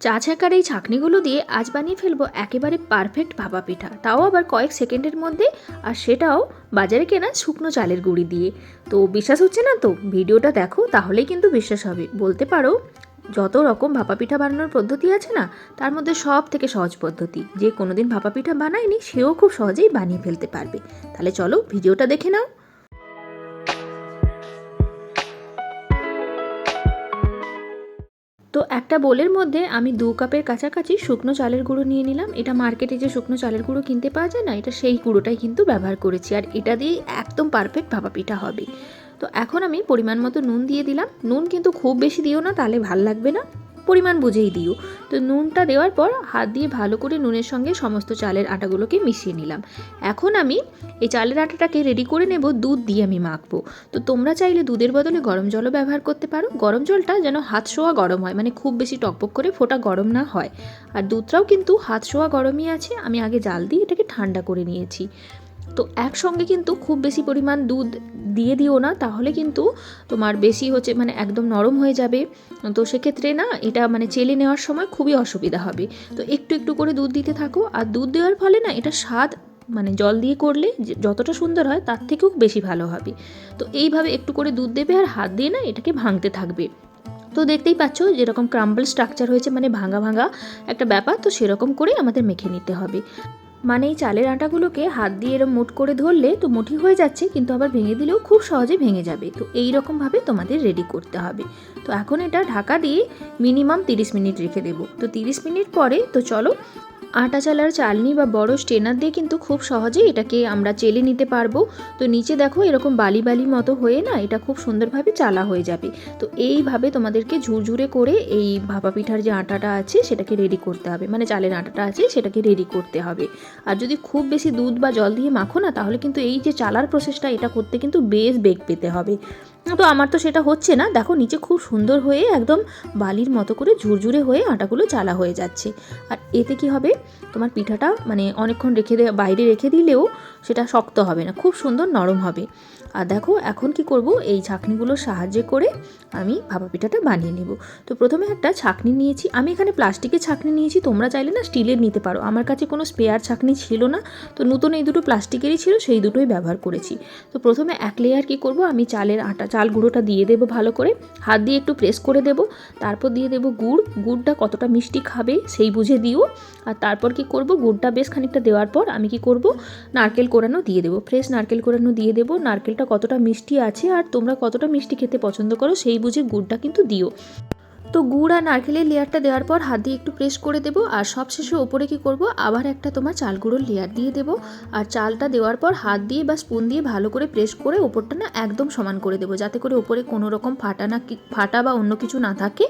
চা ছাকার এই ছাঁকনিগুলো দিয়ে আজ বানিয়ে ফেলব একেবারে পারফেক্ট ভাপা পিঠা। তাও আবার কয়েক সেকেন্ডের মধ্যে, আর সেটাও বাজারে কেনা শুকনো চালের গুঁড়ি দিয়ে। তো বিশ্বাস হচ্ছে না তো? ভিডিওটা দেখো, তাহলেই কিন্তু বিশ্বাস হবে। বলতে পারো, যত রকম ভাপা পিঠা বানানোর পদ্ধতি আছে না, তার মধ্যে সব থেকে সহজ পদ্ধতি। যে কোনোদিন ভাপা পিঠা বানায়নি, সেও খুব সহজেই বানিয়ে ফেলতে পারবে। তাহলে চলো, ভিডিওটা দেখে নাও। তো একটা বোলের মধ্যে আমি দু কাপের কাছাকাছি শুকনো চালের গুঁড়ো নিয়ে নিলাম। এটা মার্কেটে যে শুকনো চালের গুঁড়ো কিনতে পাওয়া যায় না, এটা সেই গুঁড়োটাই কিন্তু ব্যবহার করেছি। আর এটা দিয়েই একদম পারফেক্ট ভাপা পিঠা হবে। তো এখন আমি পরিমাণ মতো নুন দিয়ে দিলাম। নুন কিন্তু খুব বেশি দিও না, তাহলে ভালো লাগবে না। পরিমাণ বুঝেই দিও। তো নুনটা দেওয়ার পর হাত দিয়ে ভালো করে নুনের সঙ্গে সমস্ত চালের আটাগুলোকে মিশিয়ে নিলাম। এখন আমি এই চালের আটাটাকে রেডি করে নেব, দুধ দিয়ে আমি মাখবো। তো তোমরা চাইলে দুধের বদলে গরম জলও ব্যবহার করতে পারো। গরম জলটা যেন হাত শোয়া গরম হয় মানে খুব বেশি টকবক করে ফোটা গরম না হয়। আর দুধটাও কিন্তু হাত শোয়া গরমই আছে, আমি আগে জাল দিয়ে এটাকে ঠান্ডা করে নিয়েছি। তো একসঙ্গে কিন্তু খুব বেশি পরিমাণ দুধ দিয়ে দিও না, তাহলে কিন্তু তোমার বেশি হচ্ছে মানে একদম নরম হয়ে যাবে। তো সেক্ষেত্রে না, এটা মানে চেলে নেওয়ার সময় খুবই অসুবিধা হবে। তো একটু একটু করে দুধ দিতে থাকো, আর দুধ দেওয়ার ফলে না, এটা স্বাদ মানে জল দিয়ে করলে যতটা সুন্দর হয়, তার থেকেও বেশি ভালো হবে। তো এইভাবে একটু করে দুধ দেবে, আর হাত দিয়ে না, এটাকে ভাঙতে থাকবে। তো দেখতেই পাচ্ছ, যেরকম ক্রাম্বল স্ট্রাকচার হয়েছে মানে ভাঙা ভাঙা একটা ব্যাপার, তো সেরকম করেই আমাদের মেখে নিতে হবে। মানে এই চালের আটাগুলোকে হাত দিয়ে এরম মুট করে ধরলে তো মুঠি হয়ে যাচ্ছে, কিন্তু আবার ভেঙে দিলেও খুব সহজে ভেঙে যাবে। তো এই রকমভাবে তোমাদের রেডি করতে হবে। তো এখন এটা ঢাকা দিয়ে মিনিমাম তিরিশ মিনিট রেখে দেবো। তো তিরিশ মিনিট পরে তো চলো আটা চালার চালনি বা বড় স্টেনার দিয়ে কিন্তু খুব সহজেই এটাকে আমরা চেলে নিতে পারব। তো নিচে দেখো এরকম বালি বালি মতো হয়ে না এটা খুব সুন্দরভাবে চালা হয়ে যাবে। তো এইভাবে তোমাদেরকে ঝুরঝুরে করে এই ভাপা পিঠার যে আটাটা আছে সেটাকে রেডি করতে হবে। মানে চালের আটাটা আছে সেটাকে রেডি করতে হবে। আর যদি খুব বেশি দুধ বা জল দিয়ে মাখো না তাহলে কিন্তু এই যে চালার প্রসেসটা এটা করতে কিন্তু বেশ বেগ পেতে হবে। তো আমার তো সেটা হচ্ছে না। দেখো নিচে খুব সুন্দর হয়ে একদম বালির মতো করে ঝুরঝুরে হয়ে আটাগুলো চালা হয়ে যাচ্ছে। আর এতে কি হবে? তোমার পিঠাটা মানে অনেকক্ষণ রেখে বাইরে রেখে দিলেও সেটা শক্ত হবে না। খুব সুন্দর নরম হবে। আর দেখো এখন কি করব? এই ছাঁকনিগুলোর সাহায্যে করে আমি ভাপা পিঠাটা বানিয়ে নেব। তো প্রথমে একটা ছাঁকনি নিয়েছি। আমি এখানে প্লাস্টিকের ছাঁকনি নিয়েছি। তোমরা চাইলে না স্টিলের নিতে পারো। আমার কাছে কোনো স্পেয়ার ছাঁকনি ছিল না। তো নতুন এই দুটো প্লাস্টিকেরই ছিল, সেই দুটোই ব্যবহার করেছি। তো প্রথমে এক লেয়ার কি করব? আমি চালের আটা চাল গুঁড়োটা দিয়ে দেবো ভালো করে। হাত দিয়ে একটু প্রেস করে দেবো। তারপর দিয়ে দেবো গুড়। গুড়টা কতটা মিষ্টি খাবে সেই বুঝে দিও। আর তারপর কি করব? গুড়টা বেশ খানিকটা দেওয়ার পর আমি কি করব? নারকেল কোরানো দিয়ে দেবো। ফ্রেশ নারকেল কোরানো দিয়ে দেবো। নারকেলটা কতটা মিষ্টি আছে আর তোমরা কতটা মিষ্টি খেতে পছন্দ করো সেই বুঝে গুড়টা কিন্তু দিও। তো গুড় আর নারকেলের লেয়ারটা দেওয়ার পর হাত দিয়ে একটু প্রেস করে দেবো, আর সবশেষে ওপরে কি করব, আবার একটা তোমার চাল গুঁড়োর লেয়ার দিয়ে দেবো। আর চালটা দেওয়ার পর হাত দিয়ে বা স্পুন দিয়ে ভালো করে প্রেস করে ওপরটা না একদম সমান করে দেবো, যাতে করে ওপরে কোনো রকম ফাটা না ফাটা বা অন্য কিছু না থাকে।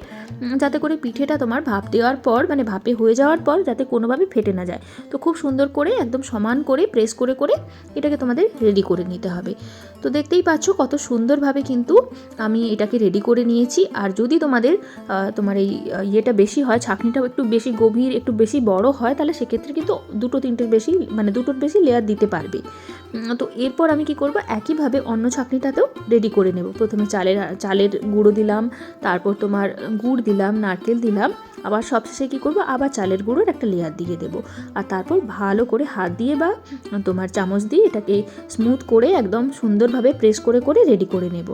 যাতে করে পিঠেটা তোমার ভাপ দেওয়ার পর মানে ভাপে হয়ে যাওয়ার পর যাতে কোনোভাবে ফেটে না যায়। তো খুব সুন্দর করে একদম সমান করে প্রেস করে করে এটাকে তোমাদের রেডি করে নিতে হবে। তো দেখতেই পাচ্ছ কত সুন্দরভাবে কিন্তু আমি এটাকে রেডি করে নিয়েছি। আর যদি তোমাদের তোমার এই ইয়েটা বেশি হয় ছাঁকনিটাও একটু বেশি গভীর, একটু বেশি বড় হয়, তাহলে সেক্ষেত্রে কিন্তু দুটো তিনটের বেশি মানে দুটোর বেশি লেয়ার দিতে পারবে। তো এরপর আমি কি করব? একইভাবে অন্য ছাঁকনিটাতেও রেডি করে নেব। প্রথমে চালের চালের গুঁড়ো দিলাম, তারপর তোমার গুড় দিলাম, নারকেল দিলাম, আবার সবশেষে কী করব? আবার চালের গুঁড়োর একটা লেয়ার দিয়ে দেবো। আর তারপর ভালো করে হাত দিয়ে বা তোমার চামচ দিয়ে এটাকে স্মুথ করে একদম সুন্দরভাবে প্রেস করে করে রেডি করে নেব।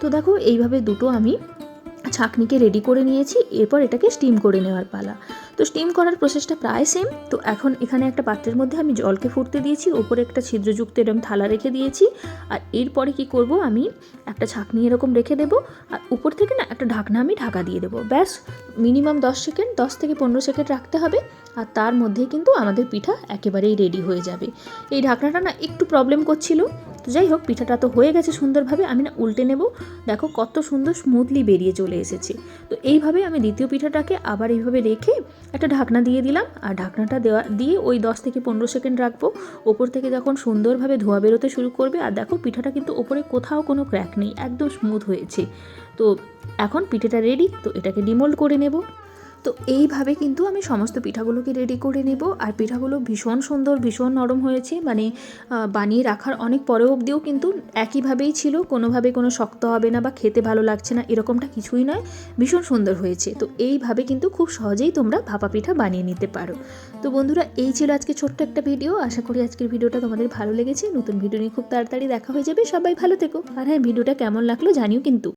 তো দেখো, এইভাবে দুটো আমি ছাঁকনিকে রেডি করে নিয়েছি, এরপর এটাকে স্টিম করে নেওয়ার পালা। তো স্টিম করার প্রসেসটা প্রায় সেম তো এখন এখানে একটা পাত্রের মধ্যে আমি জলকে ফুটতে দিয়েছি, ওপরে একটা ছিদ্রযুক্ত এরকম থালা রেখে দিয়েছি। আর এরপরে কি করব আমি, একটা ছাঁকনি এরকম রেখে দেবো, আর উপর থেকে না একটা ঢাকনা আমি ঢাকা দিয়ে দেবো। ব্যাস মিনিমাম দশ সেকেন্ড দশ থেকে পনেরো সেকেন্ড রাখতে হবে। আর তার মধ্যেই কিন্তু আমাদের পিঠা একেবারেই রেডি হয়ে যাবে। এই ঢাকনাটা না একটু প্রবলেম করছিল যাই হোক, পিঠাটা তো হয়ে গেছে সুন্দরভাবে, আমি না উল্টে নেব। দেখো কত সুন্দর স্মুথলি বেরিয়ে চলে এসেছে। তো এইভাবে আমি দ্বিতীয় পিঠাটাকে আবার এইভাবে রেখে একটা ঢাকনা দিয়ে দিলাম। আর ঢাকনাটা দেওয়া, দিয়ে ওই দশ থেকে পনেরো সেকেন্ড রাখব। ওপর থেকে যখন সুন্দরভাবে ধোয়া বেরোতে শুরু করবে, আর দেখো পিঠাটা কিন্তু ওপরে কোথাও কোনো ক্র্যাক নেই, একদম স্মুথ হয়েছে। তো এখন পিঠেটা রেডি তো এটাকে ডিমোল্ড করে নেব। তো এইভাবে কিন্তু আমি সমস্ত পিঠাগুলোকে রেডি করে নেব। আর পিঠাগুলো ভীষণ সুন্দর, ভীষণ নরম হয়েছে। মানে বানিয়ে রাখার অনেক পরে অবধিও কিন্তু একইভাবেই ছিল। কোনোভাবে কোনো শক্ত হবে না বা খেতে ভালো লাগছে না, এরকমটা কিছুই নয়। ভীষণ সুন্দর হয়েছে। তো এইভাবে কিন্তু খুব সহজেই তোমরা ভাপা পিঠা বানিয়ে নিতে পারো। তো বন্ধুরা, এই ছিল আজকে ছোট্ট একটা ভিডিও। আশা করি আজকের ভিডিওটা তোমাদের ভালো লেগেছে। নতুন ভিডিও নিয়ে খুব তাড়াতাড়ি দেখা হয়ে যাবে। সবাই ভালো থেকো। আর হ্যাঁ ভিডিওটা কেমন লাগল জানিও কিন্তু।